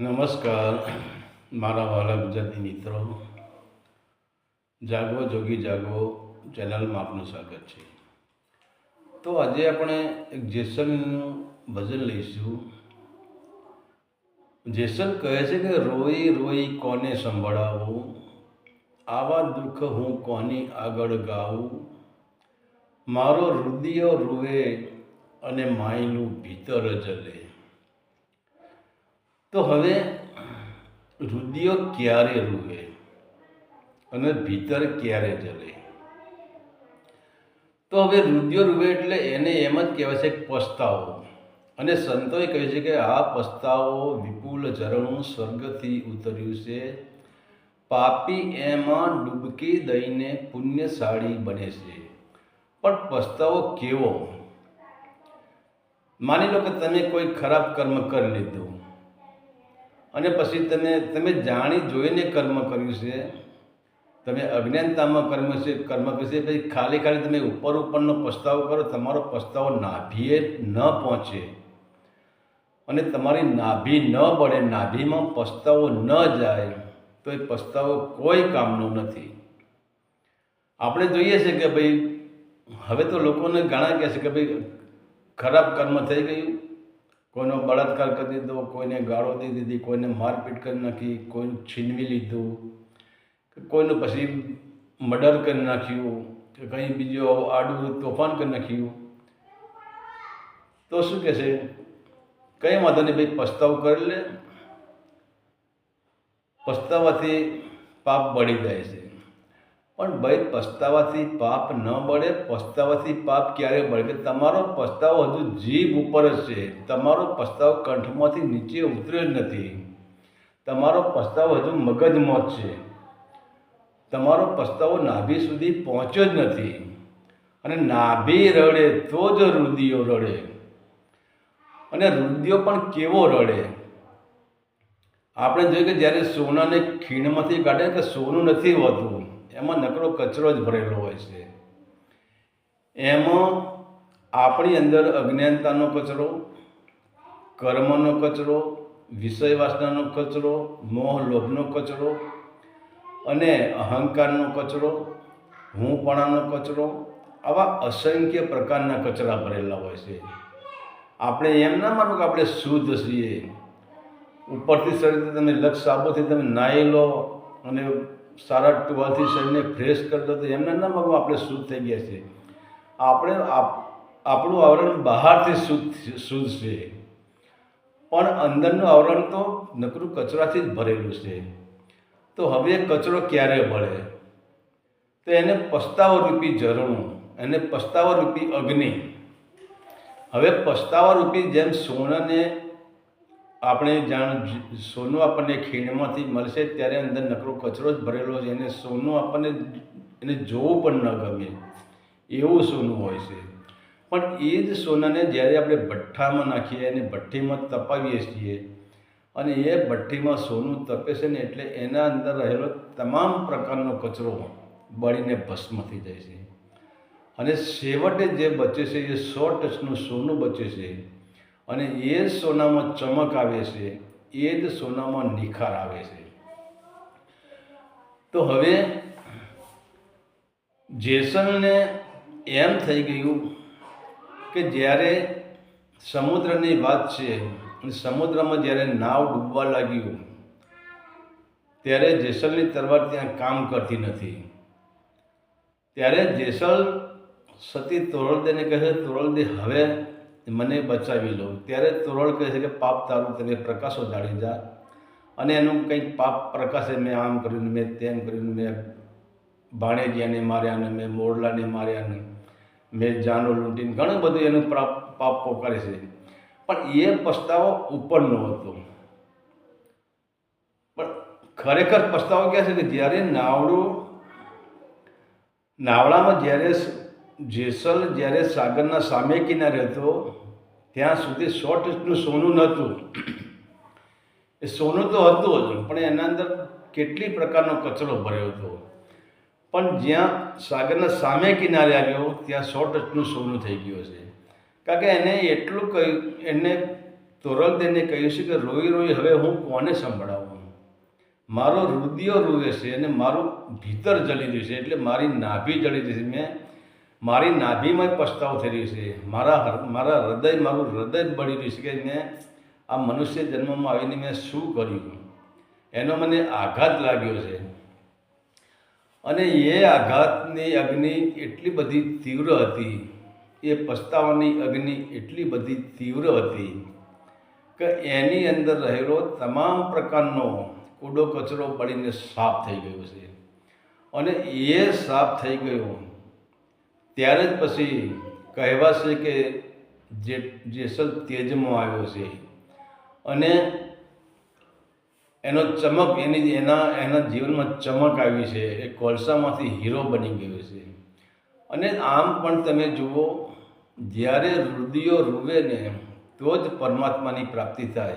નમસ્કાર. મારા વાલા ગુજરાતી મિત્રો, જાગો, જોગી જાગો ચેનલમાં આપનું સ્વાગત છે. તો આજે આપણે એક જેસલનું ભજન લઈશું. જેસલ કહે છે કે, રોઈ રોઈ કોને સંભળાવું? આવા દુઃખ હું કોની આગળ ગાઉં મારો હૃદય રૂવે અને માયનું ભીતર જલે. તો હવે રુદિયો ક્યારે રૂવે અને ભીતર ક્યારે જલે? તો હવે રુદિયો રૂવે એટલે એને એમ જ કહેવાય છે પસ્તાવો. અને સંતોએ કહે છે કે આ પસ્તાવો વિપુલ ઝરણું સ્વર્ગથી ઉતર્યું છે. પાપી એમાં ડૂબકી દઈને પુણ્યશાળી બને છે. પણ પસ્તાવો કેવો? માની લો કે તમે કોઈ ખરાબ કર્મ કરી લીધું. અને પછી તમે તમે જાણી જોઈને કર્મ કર્યું છે, તમે અજ્ઞાનતામાં કર્મ છે, કર્મ કર્યું છે, પછી ખાલી ખાલી તમે ઉપર ઉપરનો પસ્તાવો કરો, તમારો પસ્તાવો નાભીએ ન પહોંચે. અને તમારી નાભી ન બળે, નાભીમાં પસ્તાવો ન જાય, તો એ પસ્તાવો કોઈ કામનો નથી. આપણે જોઈએ છે કે ભાઈ, હવે તો લોકોને ઘણા કહે છે કે ભાઈ, ખરાબ કર્મ થઈ ગયું. કોઈનો બળાત્કાર કરી દીધો, કોઈને ગાળો દઈ દીધી, કોઈને મારપીટ કરી નાખી, કોઈને છીનવી લીધું કોઈનું પછી મર્ડર કરી નાખ્યું, કે કંઈ બીજું આડું તોફાન કરી નાખ્યું. તો શું કહે છે? કંઈ વાંધો નહીં, ભાઈ, પસ્તાવ કરી લે. પસ્તાવાથી પાપ બળી જાય છે. પણ ભાઈ, પસ્તાવાથી પાપ ન બળે, પસ્તાવાથી પાપ ક્યારે બળે? કે તમારો પસ્તાવો હજુ જીભ ઉપર જ છે. તમારો પસ્તાવો કંઠમાંથી નીચે ઉતર્યો જ નથી. તમારો પસ્તાવો હજુ મગજમાં જ છે. તમારો પસ્તાવો નાભી સુધી પહોંચ્યો જ નથી. અને નાભી રડે તો જ રુદિયો રડે. અને રુદિયો પણ કેવો રડે? આપણે જોઈએ કે જ્યારે સોનાને ખીણમાંથી કાઢે કે સોનું નથી હોતું એમાં નકરો કચરો જ ભરેલો હોય છે. એમાં આપણી અંદર અજ્ઞાનતાનો કચરો, કર્મનો કચરો વિષય વાસનાનો કચરો મોહ લોભનો કચરો અને અહંકારનો કચરો, હુંપણાનો કચરો, આવા અસંખ્ય પ્રકારના કચરા ભરેલા હોય છે. આપણે એમ ના માનો કે આપણે શુદ્ધ છીએ. ઉપરથી શરીરથી તમે લક્ષ સાબુથી તમે નાહી લો અને સારા ટુવાલથી શરીરને ફ્રેશ કરતા તો એમને ના માગો આપણે શુદ્ધ થઈ ગયા છે આપણે આપ- આપણું આવરણ બહારથી શુદ્ધ શુદ્ધ છે. પણ અંદરનું આવરણ તો નકરું કચરાથી જ ભરેલું છે. તો હવે કચરો ક્યારે ભળે? તો એને પસ્તાવો રૂપી ઝરણું, એને પસ્તાવા રૂપી અગ્નિ. હવે પસ્તાવા રૂપી જેમ સોનાને આપણે જાણ સોનું આપણને ખીણમાંથી મળશે ત્યારે અંદર નકરો કચરો જ ભરેલો છે. એને સોનું આપણને એને જોવું પણ ન ગમે. એવું સોનું હોય છે. પણ એ જ સોનાને જ્યારે આપણે ભઠ્ઠામાં નાખીએ અને ભઠ્ઠીમાં તપાવીએ છીએ અને એ ભઠ્ઠીમાં સોનું તપે છે ને એટલે એના અંદર રહેલો તમામ પ્રકારનો કચરો બળીને ભસ્મ થઈ જાય છે. અને છેવટે જે બચે છે એ સો ટચનું સોનું બચે છે. અને એ જ સોનામાં ચમક આવે છે, એ જ સોનામાં નિખાર આવે છે. તો હવે જેસલને એમ થઈ ગયું કે જ્યારે સમુદ્રની વાત છે સમુદ્રમાં જ્યારે નાવ ડૂબવા લાગ્યું, ત્યારે જેસલની તલવાર ત્યાં કામ કરતી નથી. ત્યારે જેસલ સતી તોરલદેને કહે તોરલદે હવે મને બચાવી લો. ત્યારે તોરલ કહે છે કે, પાપ તારું તમે પ્રકાશો જાળી જા. અને એનું કંઈક પાપ પ્રકાશે મેં આમ કર્યું મેં તેમ કર્યું મેં ભાણેજિયાને માર્યા ને મેં મોરલાને માર્યા ને મેં જાનો લૂંટીને ઘણું બધું એનું પાપ પોકારે છે. પણ એ પસ્તાવો ઉપરનો હતો. પણ ખરેખર પસ્તાવો ક્યાં છે કે જ્યારે નાવડું, નાવડામાં જ્યારે જેસલ જ્યારે સાગરના સામે કિનારે હતો, ત્યાં સુધી સો ટચનું સોનું નહોતું. એ સોનું તો હતું જ, પણ એના અંદર કેટલી પ્રકારનો કચરો ભર્યો હતો. પણ જ્યાં સાગરના સામે કિનારે આવ્યો, ત્યાં સો ટચનું સોનું થઈ ગયું છે કારણ કે એને એટલું કહ્યું, એને તોરલદેને કહ્યું છે કે, રોઈ રોઈ, હવે હું કોને સંભળાવું? મારો રુદિયો રૂવે છે અને મારું ભીતર જલી રહ્યું છે, એટલે મારી નાભી જલી રહી છે. મેં મારી નાભીમાં જ પસ્તાવો થઈ રહ્યો છે. મારા મારા હૃદય, મારું હૃદય બળી રહ્યું છે કે મેં આ મનુષ્ય જન્મમાં આવીને મેં શું કર્યું? એનો મને આઘાત લાગ્યો છે. અને એ આઘાતની અગ્નિ એટલી બધી તીવ્ર હતી. એ પસ્તાવાની અગ્નિ એટલી બધી તીવ્ર હતી કે એની અંદર રહેલો તમામ પ્રકારનો કૂડો કચરો પડીને સાફ થઈ ગયો છે. અને એ સાફ થઈ ગયો ત્યારે જ પછી કહેવાશે કે જે જેસલ તેજમાં આવ્યો છે. અને એનો ચમક, એની, એના એના જીવનમાં ચમક આવી છે. એ કોલસામાંથી હીરો બની ગયો છે. અને આમ પણ તમે જુઓ, જ્યારે રુદિયો રૂવે ને તો જ પરમાત્માની પ્રાપ્તિ થાય.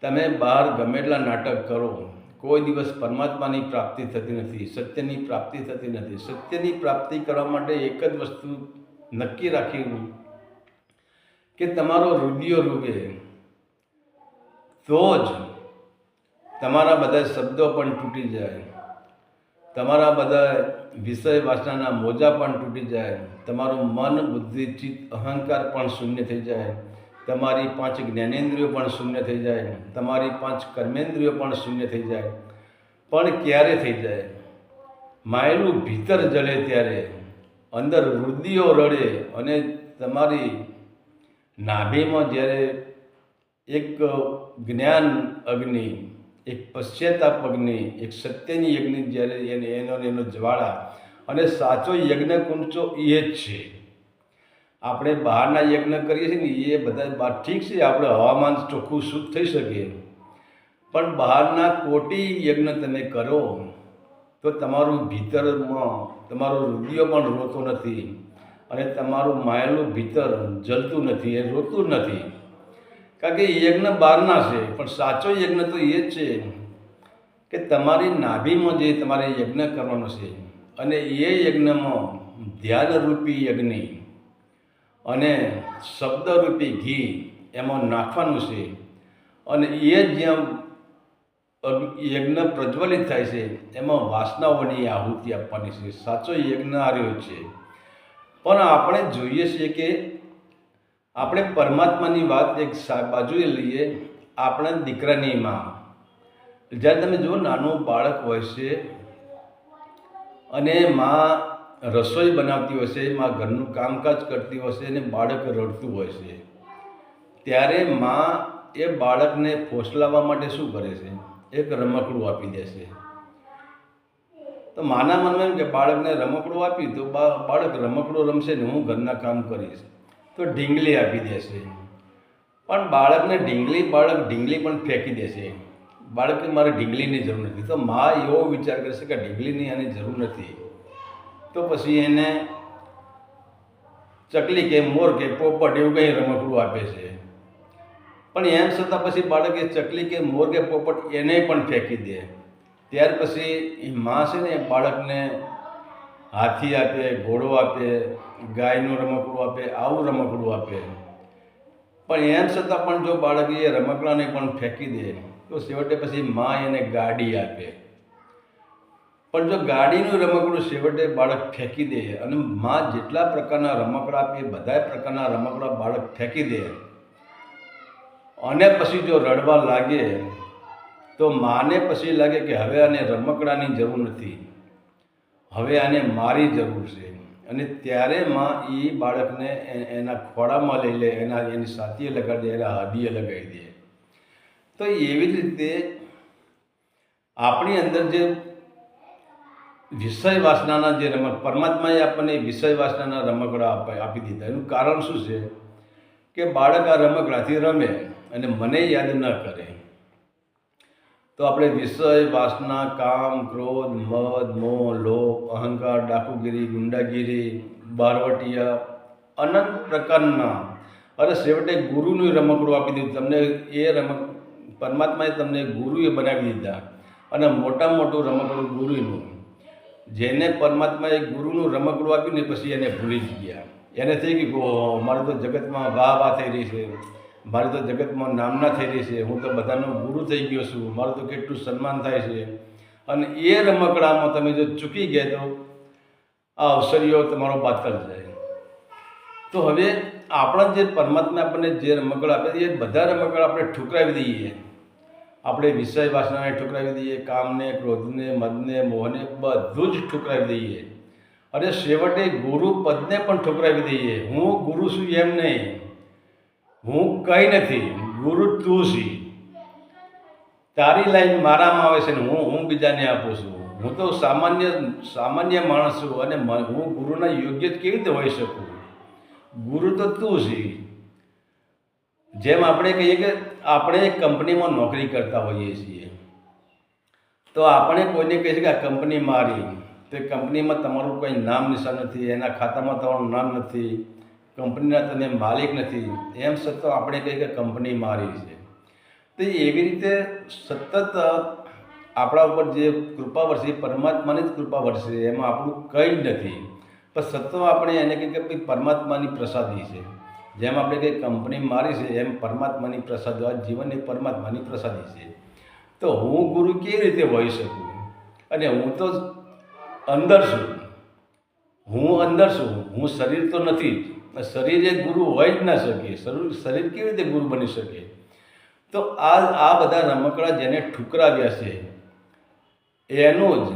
તમે બહાર ગમે એટલા નાટક કરો. કોઈ દિવસ પરમાત્માની પ્રાપ્તિ થતી નથી, સત્યની પ્રાપ્તિ થતી નથી. સત્યની પ્રાપ્તિ કરવા માટે એક જ વસ્તુ નક્કી રાખી કે તમારો હૃદયો રૂબે તો જ તમારા બધા શબ્દો પણ તૂટી જાય. તમારા બધા વિષય વાસનાના મોજા પણ તૂટી જાય. તમારું મન બુદ્ધિ, ચિત્ત, અહંકાર પણ શૂન્ય થઈ જાય. તમારી પાંચ જ્ઞાનેન્દ્રિયો પણ શૂન્ય થઈ જાય, તમારી પાંચ કર્મેન્દ્રિયો પણ શૂન્ય થઈ જાય. પણ ક્યારે થઈ જાય? માયલું ભીતર જલે ત્યારે, અંદર વૃદ્ધિઓ રડે અને તમારી નાભીમાં જ્યારે એક જ્ઞાન અગ્નિ, એક પશ્ચાતાપ અગ્નિ, એક સત્યની અગ્નિ જ્યારે એને એનો એનો જ્વાળા અને સાચો યજ્ઞ કુંચો એ જ છે. આપણે બહારના યજ્ઞ કરીએ છીએ ને, એ બધા ઠીક છે, આપણે હવામાન ચોખ્ખું શુદ્ધ થઈ શકીએ. પણ બહારના કોટી યજ્ઞ તમે કરો, તો તમારું ભીતરમાં, તમારું હૃદય પણ રોતો નથી અને તમારું માયેલું ભીતર જલતું નથી, એ રોતું નથી. કારણ કે યજ્ઞ બહારના છે, પણ સાચો યજ્ઞ તો એ જ છે કે તમારી નાભીમાં જે તમારે યજ્ઞ કરવાનો છે અને એ યજ્ઞમાં ધ્યાનરૂપી યજ્ઞ અને શબ્દરૂપી ઘી એમાં નાખવાનું છે. અને એ જ્યાં યજ્ઞ પ્રજ્વલિત થાય છે, એમાં વાસનાઓની આહુતિ આપવાની છે. સાચો યજ્ઞ રહ્યો છે. પણ આપણે જોઈએ છીએ કે આપણે પરમાત્માની વાત એક બાજુએ લઈએ આપણા દીકરાની માં. જ્યારે તમે જુઓ નાનું બાળક હોય છે અને માં રસોઈ બનાવતી હોય છે, માં ઘરનું કામકાજ કરતી હોય છે અને બાળક રડતું હોય છે. ત્યારે માં એ બાળકને ફોસલાવવા માટે શું કરે છે? એક રમકડું આપી દે છે. તો માના મનમાં એમ કે બાળકને રમકડું આપી, તો બાળક રમકડું રમશે ને હું ઘરના કામ કરીશ. તો ઢીંગલી આપી દેશે પણ બાળકને ઢીંગલી, બાળક ઢીંગલી પણ ફેંકી દેશે બાળકને મારે ઢીંગલીની જરૂર નથી. તો મા એવો વિચાર કરશે કે ઢીંગલીની આની જરૂર નથી. તો પછી એને ચકલી કે મોર કે પોપટ એવું કંઈ રમકડું આપે છે. પણ એમ છતાં પછી બાળકે ચકલી કે મોર કે પોપટ એને પણ ફેંકી દે. ત્યાર પછી એ માં છે ને બાળકને હાથી આપે, ઘોડો આપે, ગાયનું રમકડું આપે, આવું રમકડું આપે. પણ એમ છતાં પણ જો બાળક એ રમકડાને પણ ફેંકી દે, તો છેવટે પછી માં એને ગાડી આપે. પણ જો ગાડીનું રમકડું છેવટે બાળક ફેંકી દે અને માં જેટલા પ્રકારના રમકડા આપે બધા પ્રકારના રમકડા બાળક ફેંકી દે. અને પછી જો રડવા લાગે, તો માને પછી લાગે કે હવે આને રમકડાની જરૂર નથી. હવે આને મારી જરૂર છે. અને ત્યારે માં એ બાળકને એના ખોળામાં લઈ લે, એના, એની સાથીએ લગાડી દે, એના હદીએ લગાવી દે. તો એવી જ રીતે આપણી અંદર જે વિષય વાસનાના જે રમક પરમાત્માએ આપણને વિષય વાસનાના રમકડા આપા- દીધા. એનું કારણ શું છે? કે બાળક આ રમકડાથી રમે અને મને યાદ ન કરે. તો આપણે વિષય વાસના કામ, ક્રોધ, મદ, મોહ, લોભ, અહંકાર, ડાકુગીરી, ગુંડાગીરી, બારવટિયા અનંત પ્રકારના અરે છેવટે ગુરુનું રમકડું આપી દીધું. તમને એ રમક પરમાત્માએ તમને ગુરુએ બનાવી દીધા. અને મોટા મોટું રમકડું ગુરુનું. જેને પરમાત્માએ ગુરુનું રમકડું આપ્યું ને પછી એને ભૂલી જ ગયા. એને થઈ ગયું મારે તો જગતમાં વાહ વાહ થઈ રહી છે. મારે તો જગતમાં નામના થઈ રહી છે. હું તો બધાનો ગુરુ થઈ ગયો છું. મારું તો કેટલું સન્માન થાય છે. અને એ રમકડામાં તમે જો ચૂકી ગયા તો આ અવસરીઓ તમારો બાતલ જાય. તો હવે આપણા જે પરમાત્મા આપણને જે રમકડા આપે છે, એ બધા રમકડા આપણે ઠુકરાવી દઈએ. આપણે વિષય વાસનાને ઠુકરાવી દઈએ, કામને, ક્રોધને, મદને, મોહને, બધું જ ઠુકરાવી દઈએ. અને છેવટે ગુરુ પદને પણ ઠુકરાવી દઈએ. હું ગુરુ છું એમ નહીં. હું કંઈ નથી. ગુરુ તું છી. તારી લાઈન મારામાં આવે છે ને હું હું બીજાને આપું છું. હું તો સામાન્ય સામાન્ય માણસ છું અને હું ગુરુના યોગ્ય કેવી રીતે હોઈ શકું? ગુરુ તો તું છી જેમ આપણે કહીએ કે આપણે કંપનીમાં નોકરી કરતા હોઈએ છીએ, તો આપણે કોઈને કહીએ છીએ કે આ કંપની મારી, તો કંપનીમાં તમારું કોઈ નામ નિશાન નથી, એના ખાતામાં તમારું નામ નથી, કંપનીના તમે માલિક નથી, એમ છતાં આપણે કહીએ કે કંપની મારી છે. તો એવી રીતે સતત આપણા ઉપર જે કૃપા વરસી, પરમાત્માની જ કૃપા વરસે, એમાં આપણું કંઈ જ નથી. પણ સતત આપણે એને કહીએ કે ભાઈ પરમાત્માની પ્રસાદી છે. જેમ આપણે કંઈ કંપની મારી છે, એમ પરમાત્માની પ્રસાદ જીવન એ પરમાત્માની પ્રસાદી છે. તો હું ગુરુ કેવી રીતે હોઈ શકું? અને હું તો અંદર છું. હું અંદર છું. હું શરીર તો નથી શરીર એ ગુરુ હોય જ ના શકે. શરીર શરીર કેવી રીતે ગુરુ બની શકે? તો આ આ બધા રમકડા જેને ઠુકરાવ્યા છે, એનો જ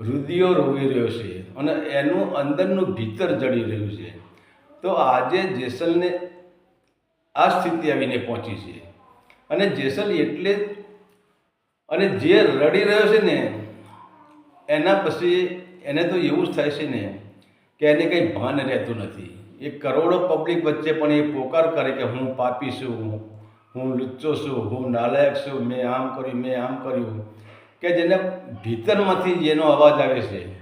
હૃદયો રોવી રહ્યો છે. અને એનું અંદરનું ભીતર જડી રહ્યું છે. તો આજે જેસલને આ સ્થિતિ આવીને પહોંચી છે. અને જેસલ એટલે અને જે રડી રહ્યો છે ને, એના પછી એને તો એવું જ થાય છે ને કે એને કંઈ ભાન રહેતું નથી. એ કરોડો પબ્લિક વચ્ચે પણ એ પોકાર કરે કે હું પાપી છું, હું લુચ્ચો છું, હું નાલાયક છું, મેં આમ કર્યું, મેં આમ કર્યું, કે જેને ભીતરમાંથી જેનો અવાજ આવે છે.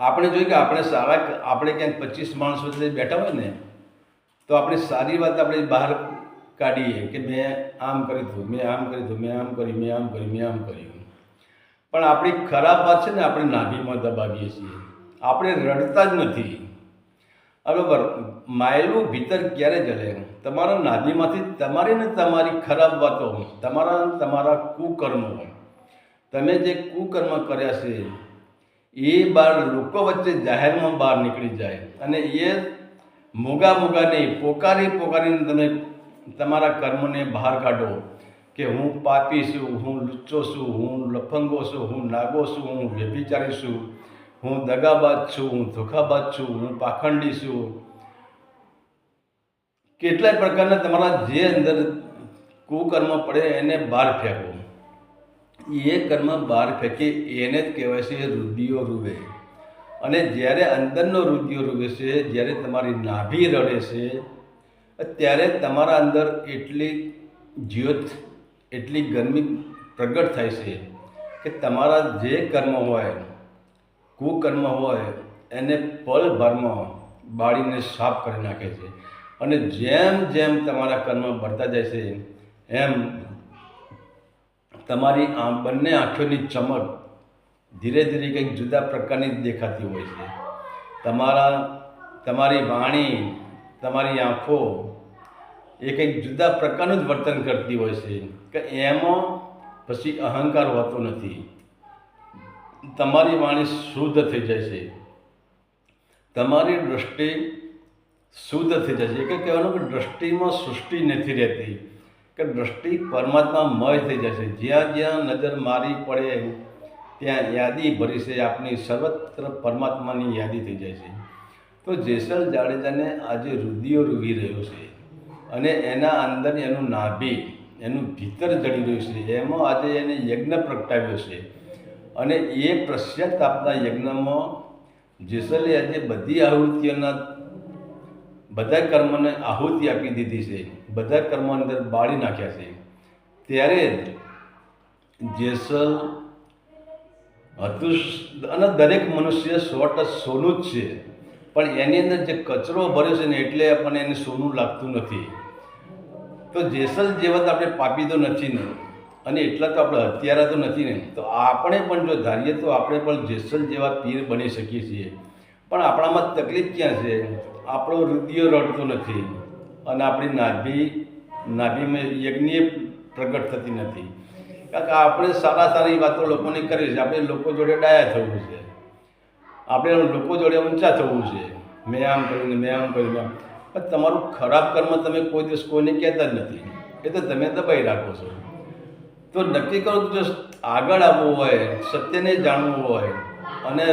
આપણે જોઈએ કે આપણે સારા આપણે ક્યાંક પચીસ માણસો બેઠા હોય ને, તો આપણે સારી વાત આપણે બહાર કાઢીએ કે મેં આમ કર્યું હતું, મેં આમ કર્યું હતું, મેં આમ કર્યું, મેં આમ કર્યું, મેં આમ કર્યું. પણ આપણી ખરાબ વાત છે ને, આપણે નાભીમાં દબાવીએ છીએ. આપણે રડતા જ નથી. બરાબર માયલું ભીતર ક્યારે જલે? તમારા નાભીમાંથી તમારી ને તમારી ખરાબ વાતો, તમારા તમારા કુકર્મો. તમે જે કુકર્મ કર્યા છે એ બહાર લોકો વચ્ચે જાહેરમાં બહાર નીકળી જાય. અને એ મોગા મોગા નહીં, પોકારી પોકારીને તમે તમારા કર્મને બહાર કાઢો કે હું પાપી છું, હું લુચ્ચો છું, હું લફંગો છું, હું નાગો છું, હું વ્યભિચારી છું, હું દગાબાજ છું, હું ધોખાબાજ છું, હું પાખંડી છું. કેટલાય પ્રકારના તમારા જે અંદર કુકર્મ પડે એને બહાર ફેંકો. એ કર્મ બહાર ફેંકે એને જ કહેવાય છે રુધિયો રૂવે અને જ્યારે અંદરનો રુધિયો રૂવે છે, જ્યારે તમારી નાભી રડે છે, ત્યારે તમારા અંદર એટલી જ્યોત, એટલી ગરમી પ્રગટ થાય છે કે તમારા જે કર્મ હોય, કુકર્મ હોય, એને પલભરમાં બાળીને સાફ કરી નાખે છે. અને જેમ જેમ તમારા કર્મ बढ़તા જાય છે, એમ તમારી આ બંને આંખોની ચમક ધીરે ધીરે કંઈક જુદા પ્રકારની દેખાતી હોય છે. તમારા, તમારી વાણી, તમારી આંખો એ કંઈક જુદા પ્રકારનું જ વર્તન કરતી હોય છે કે એમાં પછી અહંકાર હોતો નથી. તમારી વાણી શુદ્ધ થઈ જાય છે. તમારી દૃષ્ટિ શુદ્ધ થઈ જાય છે. એટલે કહેવાનું કે દૃષ્ટિમાં સૃષ્ટિ નથી રહેતી. કે પરમાત્મા મય થઈ જશે. જ્યાં જ્યાં નજર મારી પડે ત્યાં યાદી ભરી છે, આપની સર્વત્ર પરમાત્માની યાદી થઈ જાય છે. તો જેસલ જાડેજાને આજે રુદિયો રૂવી રહ્યો છે અને એના અંદર એનું નાભી, એનું ભીતર જડી રહ્યું છે. એમાં આજે એને યજ્ઞ પ્રગટાવ્યો છે અને એ પશ્ચાતાપના યજ્ઞમાં જેસલે આજે બધી આહુતિઓના બધા કર્મને આહુતિ આપી દીધી છે બધા કર્મ અંદર બાળી નાખ્યા છે. ત્યારે જેસલ હતું અને દરેક મનુષ્ય સો સોનું જ છે, પણ એની અંદર જે કચરો ભર્યો છે ને એટલે આપણને એને સોનું લાગતું નથી. તો જેસલ જેવા તો આપણે પાપી તો નથી ને, અને એટલા તો આપણે હત્યારા તો નથી ને, તો આપણે પણ જો ધારીએ તો આપણે પણ જેસલ જેવા પીર બની શકીએ છીએ. પણ આપણામાં તકલીફ ક્યાં છે? આપણો રુદિયો રડતો નથી. અને આપણી નાભી, નાભીમાં યજ્ઞ પ્રગટ થતી નથી. કારણ કે આપણે સારા સારી વાતો લોકોને કરવી છે આપણે લોકો જોડે ડાયા થવું છે. આપણે લોકો જોડે ઊંચા થવું છે. મેં આમ કર્યું મેં આમ કર્યું પણ તમારું ખરાબ કર્મ તમે કોઈ દિવસ કોઈને કહેતા જ નથી. એ તો તમે દબાઈ રાખો છો. તો નક્કી કરો જો આગળ આવવું હોય, સત્યને જાણવું હોય, અને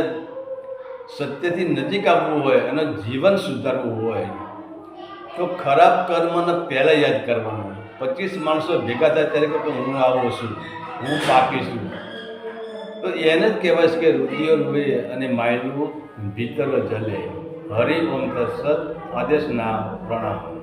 સત્યથી નજીક આવવું હોય અને જીવન સુધારવું હોય, તો ખરાબ કર્મને પહેલાં યાદ કરવાનું. પચીસ માણસો ભેગા થાય ત્યારે કે હું આવો છું, હું પાકી છું. તો એને જ કહેવાય છે કે રુધિર રૂએ અને માયલું ભીતર જલે. હરિ ઓમ તત્સત આદેશના પ્રણામ.